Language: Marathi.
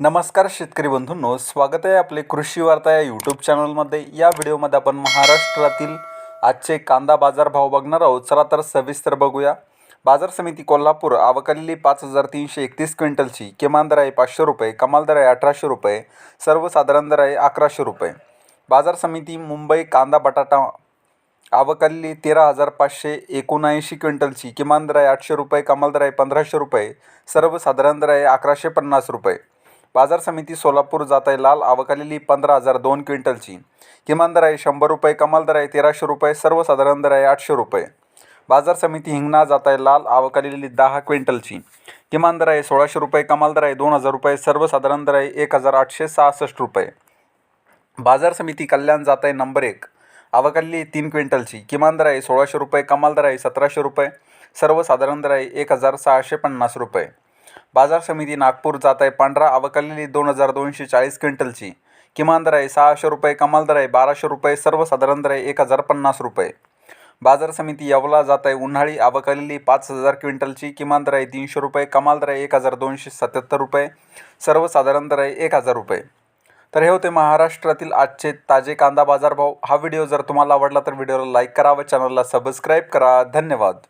नमस्कार शेतकरी बंधूंनो स्वागत आहे आपले कृषी वार्ता या यूट्यूब चॅनलमध्ये या व्हिडिओमध्ये आपण महाराष्ट्रातील आजचे कांदा बाजार भाव बघणार आहोत. चला तर सविस्तर बघूया. बाजार समिती कोल्हापूर आवकालेली पाच हजार तीनशे एकतीस क्विंटलची किमान दर आहे पाचशे रुपये कमाल दर आहे अठराशे रुपये सर्वसाधारण दर आहे अकराशे रुपये. बाजार समिती मुंबई कांदा बटाटा आवकाली तेरा हजार पाचशे एकोणऐंशी क्विंटलची किमान दर आहे आठशे रुपये कमाल दर आहे पंधराशे रुपये सर्वसाधारण दर आहे अकराशे पन्नास रुपये. बाजार समिती सोलापूर जात आहे लाल आवकालेली पंधरा हजार दोन क्विंटलची. किमान दर आहे शंभर रुपये कमाल दर आहे तेराशे रुपये सर्वसाधारण दर आहे आठशे रुपये. बाजार समिती हिंगणा जात आहे लाल आवकालेली दहा क्विंटलची. किमान दर आहे सोळाशे रुपये कमाल दर आहे दोन हजार रुपये सर्वसाधारण दर आहे एक हजार आठशे सहासष्ट रुपये. बाजार समिती कल्याण जात आहे नंबर एक. आवकाली तीन क्विंटलची. किमान दर आहे सोळाशे रुपये कमाल दर आहे सतराशे रुपये सर्वसाधारण दर आहे एक हजार सहाशे पन्नास रुपये. बाजार समिती नागपूर जात आहे पांढरा अवकलेली दोन हजार दोनशे चाळीस क्विंटलची. किमान दर आहे सहाशे रुपये कमाल दर आहे बाराशे रुपये सर्वसाधारण दर आहे एक हजार पन्नास रुपये. बाजार समिती येवला जात आहे उन्हाळी आवकालेली पाच हजार क्विंटलची किमान दर आहे तीनशे रुपये कमाल दर आहे एक हजार दोनशे सत्याहत्तर रुपये सर्वसाधारण दर आहे एक हजार रुपये. तर हे होते महाराष्ट्रातील आजचे ताजे कांदा बाजारभाव. हा व्हिडिओ जर तुम्हाला आवडला तर व्हिडिओला लाईक करा व चॅनलला सबस्क्राईब करा. धन्यवाद.